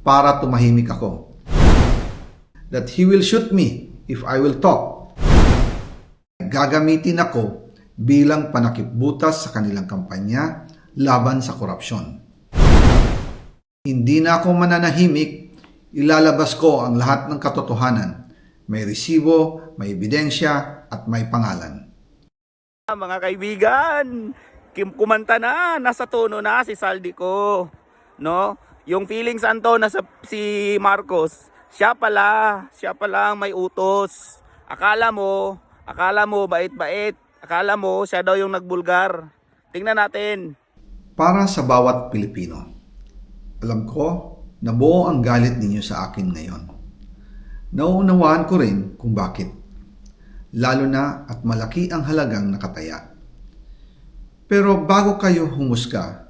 para tumahimik ako. That he will shoot me if I will talk. Gagamitin ako bilang panakipbutas sa kanilang kampanya laban sa korupsyon. Hindi na ako mananahimik, ilalabas ko ang lahat ng katotohanan. May resibo, may ebidensya, at may pangalan. Mga kaibigan, kumanta na, nasa tono na si Saldi ko. No? Yung feelings anto na sa si Marcos, siya pala, siya pala ang may utos. Akala mo, akala mo bait-bait. Akala mo siya daw yung nagbulgar. Tingnan natin. Para sa bawat Pilipino, alam ko na buo ang galit ninyo sa akin ngayon. Nauunawaan ko rin kung bakit. Lalo na at malaki ang halagang nakataya. Pero bago kayo humusga,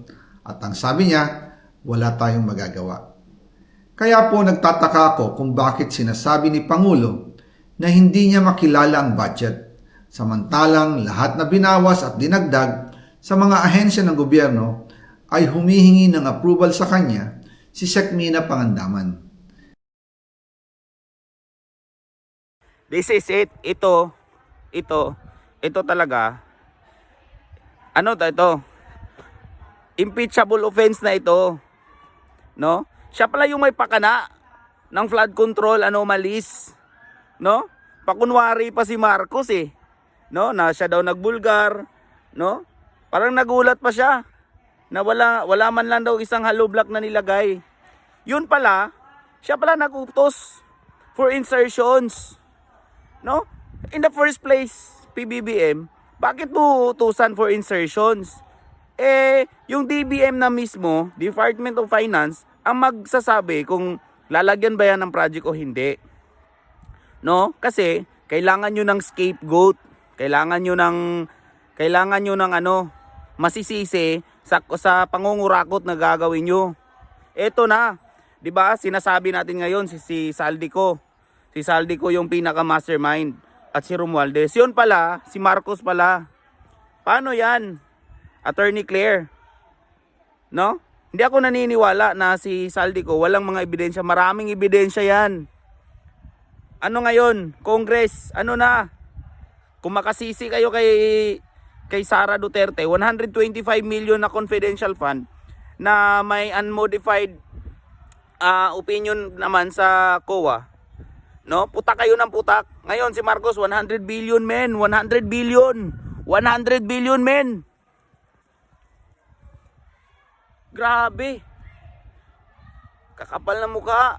At ang sabi niya, wala tayong magagawa. Kaya po nagtataka ako kung bakit sinasabi ni Pangulo na hindi niya makilala ang budget, samantalang lahat na binawas at dinagdag sa mga ahensya ng gobyerno ay humihingi ng approval sa kanya si Sekmina Pangandaman. This is it. Ito, ito, ito talaga. Ano to ito? Impeachable offense na ito. No? Siya pala yung may pakana ng flood control anomalies. No? Pakunwari pa si Marcos eh. No? Na siya daw nagbulgar. No? Parang nagulat pa siya na wala wala man lang daw isang hollow block na nilagay. Yun pala, siya pala nagutos for insertions. No? In the first place, PBBM, bakit mo utusan for insertions? Eh, yung DBM na mismo, Department of Finance, ang magsasabi kung lalagyan ba yan ng project o hindi. No? Kasi, kailangan nyo ng scapegoat. Kailangan nyo ng, kailangan nyo ng ano, masisisi sa, sa pangungurakot na gagawin nyo. Eto na, 'di ba? Sinasabi natin ngayon si si Saldico. Si Saldico yung pinaka mastermind at si Romualdez. Yun pala, si Marcos pala. Paano 'yan? Attorney Claire. No? Hindi ako naniniwala na si Saldico walang mga ebidensya, maraming ebidensya 'yan. Ano ngayon? Congress, ano na? Kung makasisi kayo kay kay Sara Duterte, 125 million na confidential fund na may unmodified ah, opinion naman sa COA. No? Putak kayo ng putak. Ngayon si Marcos 100 billion men, 100 billion. 100 billion men. Grabe. Kakapal na mukha.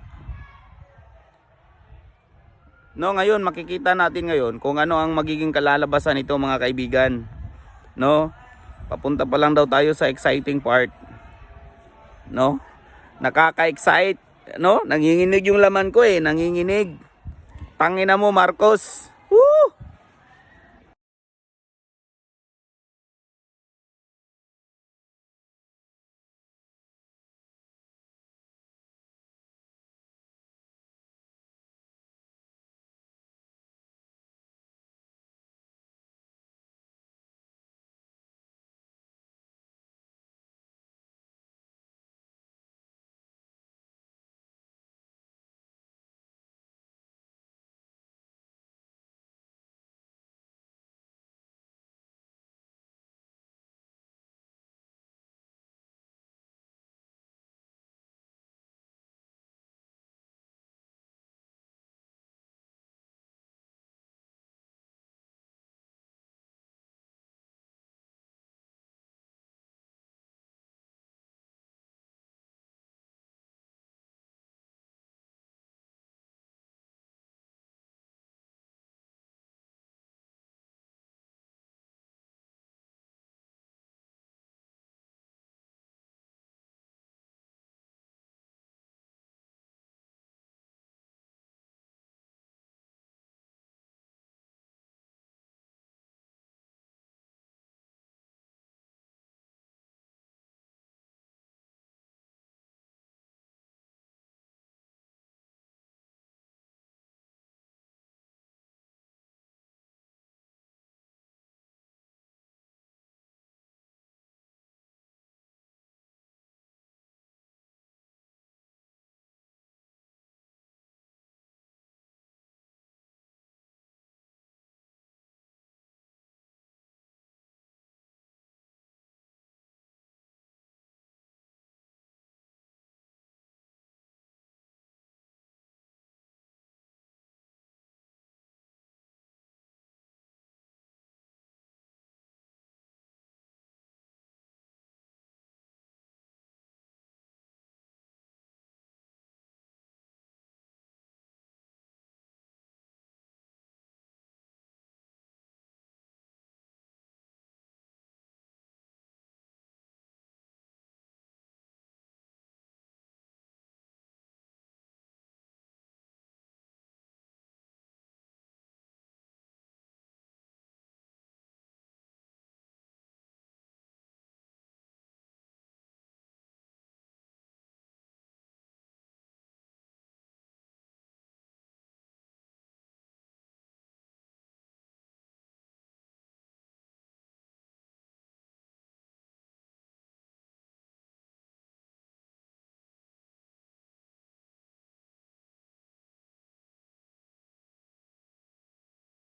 No, ngayon makikita natin ngayon kung ano ang magiging kalalabasan nito mga kaibigan. No? Papunta pa lang daw tayo sa exciting part. No? Nakaka-excite, no? Nanginginig yung laman ko eh, nanginginig. Tangina mo Marcos. Woo!